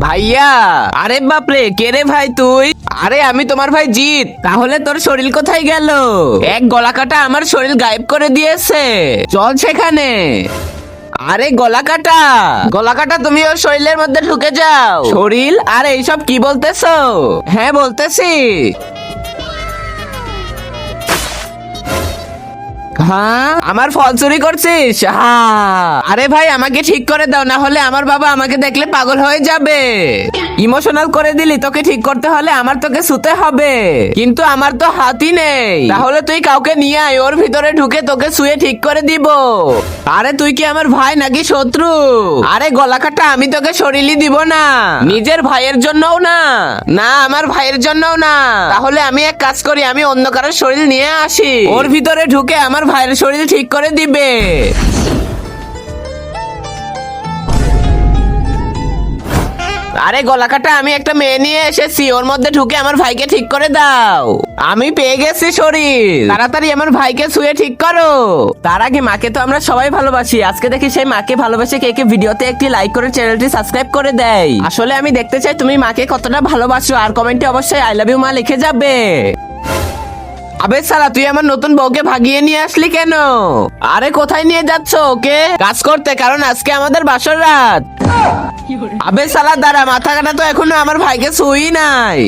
ভাইয়া! আরে বাপরে, কে রে ভাই তুই? আরে, আমি তোমার ভাই জিৎ। তাহলে তোর শরীর কোথায় গেল? এক গলা কাটা আমার শরীর গায়েব করে দিয়েছে। চল সেখানে। আরে গলা কাটা গলা কাটা তুমি ওর শরীরের মধ্যে ঢুকে যাও। শরীর? আর, এইসব কি বলতেছো? হ্যাঁ বলতেছি। হ্যাঁ? আমার ফল চুরি করছিস? আরে ভাই, আমাকে ঠিক করে দাও, না হলে আমার বাবা আমাকে দেখলে পাগল হয়ে যাবে। ইমোশনাল করে দিলি, তোকে ঠিক করতে হলে আমার তোকে শুতে হবে। কিন্তু আমার তো হাতই নেই। তাহলে তুই কাউকে নিয়ে আয়, ওর ভিতরে ঢুকে তোকে শুয়ে ঠিক করে দিব। আরে তুই কি আমার ভাই নাকি শত্রু? আরে গলা কাটা, আমি তোকে শরীরই দিব না। নিজের ভাইয়ের জন্যও না। না, আমার ভাইয়ের জন্যও না। তাহলে আমি এক কাজ করি, আমি অন্য কারোর শরীর নিয়ে আসি। ওর ভিতরে ঢুকে আমার ভাইয়ের শরীর ঠিক করে দিবে। আরে গলা কাটা, আমি একটা মেয়ে নিয়ে এসেছি ওর মধ্যে ঢুকে আমার ভাইকে ঠিক করে দাও। আমি পেয়ে গেছি শরীর। তাড়াতাড়ি আমার ভাইকে শুয়ে ঠিক করো। তার আগে মাকে তো আমরা সবাই ভালোবাসি। আজকে দেখি সেই মাকে ভালোবাসে কে কে ভিডিওতে একটি লাইক করে চ্যানেলটি সাবস্ক্রাইব করে দেয়। আসলে আমি দেখতে চাই তুমি মাকে কতটা ভালোবাসো। আর কমেন্টে অবশ্যই আই লাভ ইউ মা লিখে যাবে। আবে সারা তুই আমার নতুন বউকে ভাগিয়ে নিয়ে আসলি কেন? আরে কোথায় নিয়ে যাচ্ছ ওকে? কাজ করতে কারণ আজকে আমাদের বাসর রাত। আবে সালা দাঁড়া মাথা কাটা তো এখনও আমার ভাইকে শুই নাই।